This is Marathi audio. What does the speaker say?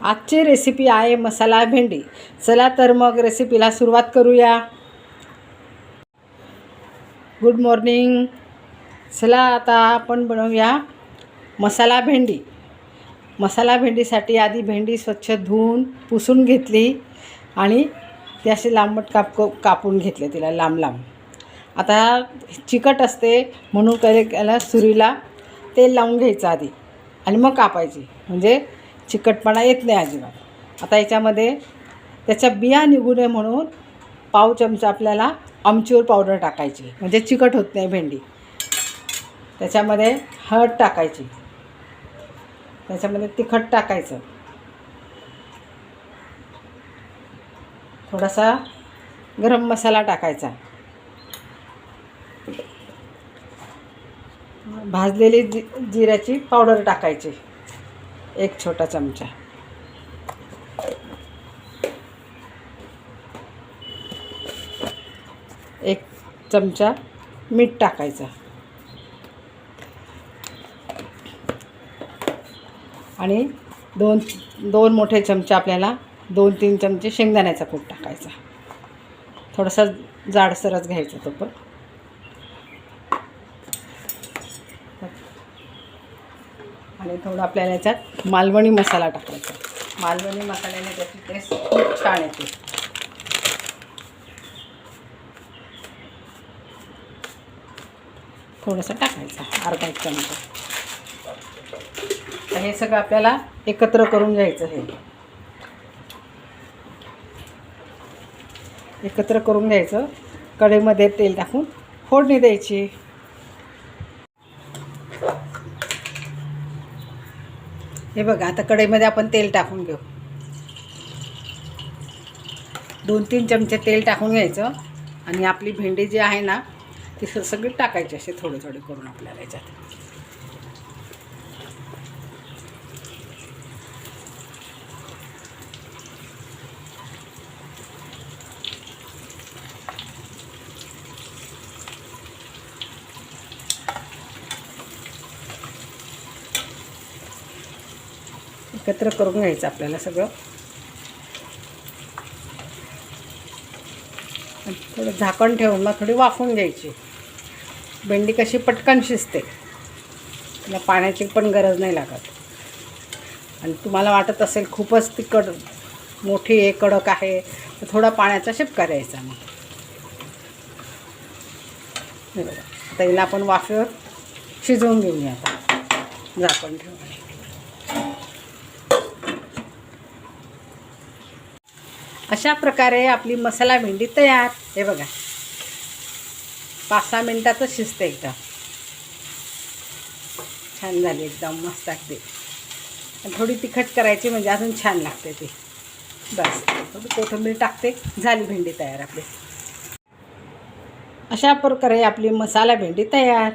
आजची रेसिपी आहे मसाला भेंडी. चला तर मग रेसिपीला सुरुवात करूया. गुड मॉर्निंग चला आता आपण बनवूया मसाला भेंडी. मसाला भेंडीसाठी आधी भेंडी स्वच्छ धुवून पुसून घेतली आणि ती अशी लांबट काप कापून घेतले तिला लांब लांब. आता चिकट असते म्हणून काय त्याला सुरीला तेल लावून घ्यायचं आधी आणि मग कापायची. म्हणजे चिकटपणा येत नाही अजिबात. आता याच्यामध्ये त्याच्या बिया निघू नये म्हणून पाव चमचा आपल्याला आमचूर पावडर टाकायची. म्हणजे चिकट होत नाही भेंडी. त्याच्यामध्ये हळद टाकायची. त्याच्यामध्ये तिखट टाकायचं. थोडासा गरम मसाला टाकायचा. भाजलेली जि जिऱ्याची पावडर टाकायची. एक छोटा चमचा. एक चमचा मीठ टाकायचं. आणि दोन दोन मोठे चमचे आपल्याला दोन तीन चमचे शेंगदाण्याचा कूट टाकायचा. थोडासा जाडसरच घ्यायचा तो पण. आणि थोडं आपल्याला याच्यात मालवणी मसाला टाकायचा. मालवणी मसाल्याने त्याची टेस्ट खूप छान येते. थोडंसं टाकायचं अर्धा एक चमचा. तर हे सगळं आपल्याला एकत्र करून घ्यायचं हे. एकत्र करून घ्यायचं. कढईमध्ये तेल टाकून फोडणी द्यायची. हे बघा आता कढईमध्ये आपण तेल टाकून घेऊ. दोन तीन चमचे तेल टाकून घ्यायचं. आणि आपली भेंडी जी आहे ना ती स सगळी टाकायची असे थोडे थोडे करून आपल्याला याच्यात. एकत्र करून घ्यायचं आपल्याला सगळं. थोडं झाकण ठेवून मग थोडी वाफून घ्यायची. भेंडी कशी पटकन शिजते. तिला पाण्याची पण गरज नाही लागत. आणि तुम्हाला वाटत असेल खूपच तिखट मोठी आहे कडक आहे तर थोडा पाण्याचा शिपका द्यायचा मग. बघा. आता हिला आपण वाफेवर शिजवून घेऊया आता. झाकण ठेवून. अशा प्रकारे आपली मसाला भेंडी तयार. हे बघा. पाच सहा मिनटातच शिजतं एकदम. छान झाली एकदम मस्त लागते थोडी तिखट करायची म्हणजे अजून छान लागते ती. बस. थोडी कोथिंबीर टाकते. झाली भेंडी तयार आपली. अशा प्रकारे आपली मसाला भेंडी तयार.